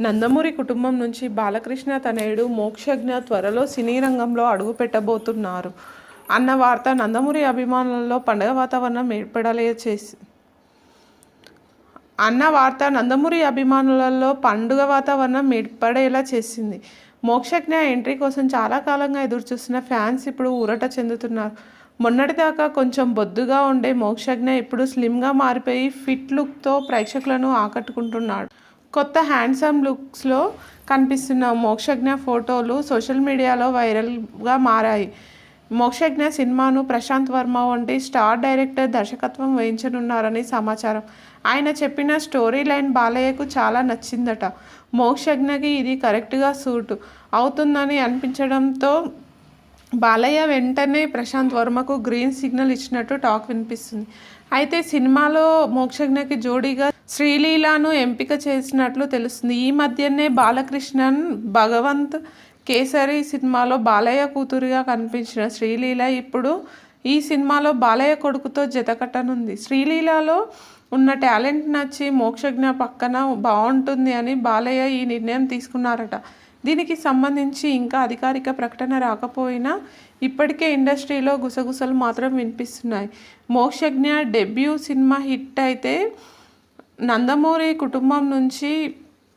నందమూరి కుటుంబం నుంచి బాలకృష్ణ తనయుడు మోక్షజ్ఞ త్వరలో సినీ రంగంలో అడుగు పెట్టబోతున్నారు. అన్న వార్త నందమూరి అభిమానులలో పండగ వాతావరణం ఏర్పడలే చేసి అన్న వార్త నందమూరి అభిమానులలో పండుగ వాతావరణం ఏర్పడేలా చేసింది. మోక్షజ్ఞ ఎంట్రీ కోసం చాలా కాలంగా ఎదురుచూస్తున్న ఫ్యాన్స్ ఇప్పుడు ఊరట చెందుతున్నారు. మొన్నటిదాకా కొంచెం బొద్దుగా ఉండే మోక్షజ్ఞ ఇప్పుడు స్లిమ్గా మారిపోయి ఫిట్ లుక్తో ప్రేక్షకులను ఆకట్టుకుంటున్నాడు. కొత్త హ్యాండ్సమ్ లుక్స్లో కనిపిస్తున్న మోక్షజ్ఞ ఫోటోలు సోషల్ మీడియాలో వైరల్గా మారాయి. మోక్షజ్ఞ సినిమాను ప్రశాంత్ వర్మ వంటి స్టార్ డైరెక్టర్ దర్శకత్వం వహించనున్నారని సమాచారం. ఆయన చెప్పిన స్టోరీ లైన్ బాలయ్యకు చాలా నచ్చిందట. మోక్షజ్ఞకి ఇది కరెక్ట్గా సూట్ అవుతుందని అనిపించడంతో బాలయ్య వెంటనే ప్రశాంత్ వర్మకు గ్రీన్ సిగ్నల్ ఇచ్చినట్టు టాక్ వినిపిస్తుంది. అయితే సినిమాలో మోక్షజ్ఞకి జోడీగా శ్రీలీలను ఎంపిక చేసినట్లు తెలుస్తుంది. ఈ మధ్యనే బాలకృష్ణన్ భగవంత్ కేసరి సినిమాలో బాలయ్య కూతురుగా కనిపించిన శ్రీలీల ఇప్పుడు ఈ సినిమాలో బాలయ్య కొడుకుతో జతకట్టనుంది శ్రీలీలలో ఉన్న టాలెంట్ నచ్చి మోక్షజ్ఞ పక్కన బాగుంటుంది అని బాలయ్య ఈ నిర్ణయం తీసుకున్నారట. దీనికి సంబంధించి ఇంకా అధికారిక ప్రకటన రాకపోయినా ఇప్పటికే ఇండస్ట్రీలో గుసగుసలు మాత్రం వినిపిస్తున్నాయి. మోక్షజ్ఞ డెబ్యూ సినిమా హిట్ అయితే నందమూరి కుటుంబం నుంచి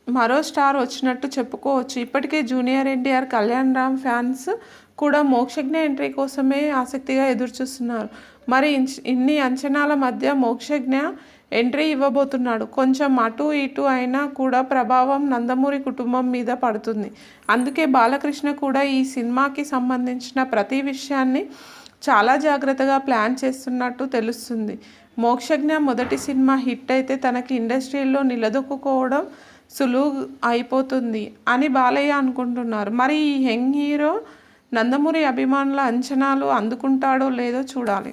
మరో స్టార్ వచ్చినట్టు చెప్పుకోవచ్చు. ఇప్పటికే junior NTR Kalyan Ram fans కూడా మోక్షజ్ఞ ఎంట్రీ కోసమే ఆసక్తిగా ఎదురుచూస్తున్నారు. మరి ఇన్ని అంచనాల మధ్య మోక్షజ్ఞ ఎంట్రీ ఇవ్వబోతున్నాడు. కొంచెం అటు ఇటు అయినా కూడా ప్రభావం నందమూరి కుటుంబం మీద పడుతుంది. అందుకే బాలకృష్ణ కూడా ఈ సినిమాకి సంబంధించిన ప్రతి విషయాన్ని చాలా జాగ్రత్తగా ప్లాన్ చేస్తున్నట్టు తెలుస్తుంది. మోక్షజ్ఞ మొదటి సినిమా హిట్ అయితే తనకి ఇండస్ట్రీలో నిలదొక్కుకోవడం సులువు అయిపోతుంది అని బాలయ్య అనుకుంటున్నారు. మరి ఈ యంగ్ హీరో నందమూరి అభిమానుల అంచనాలు అందుకుంటాడో లేదో చూడాలి.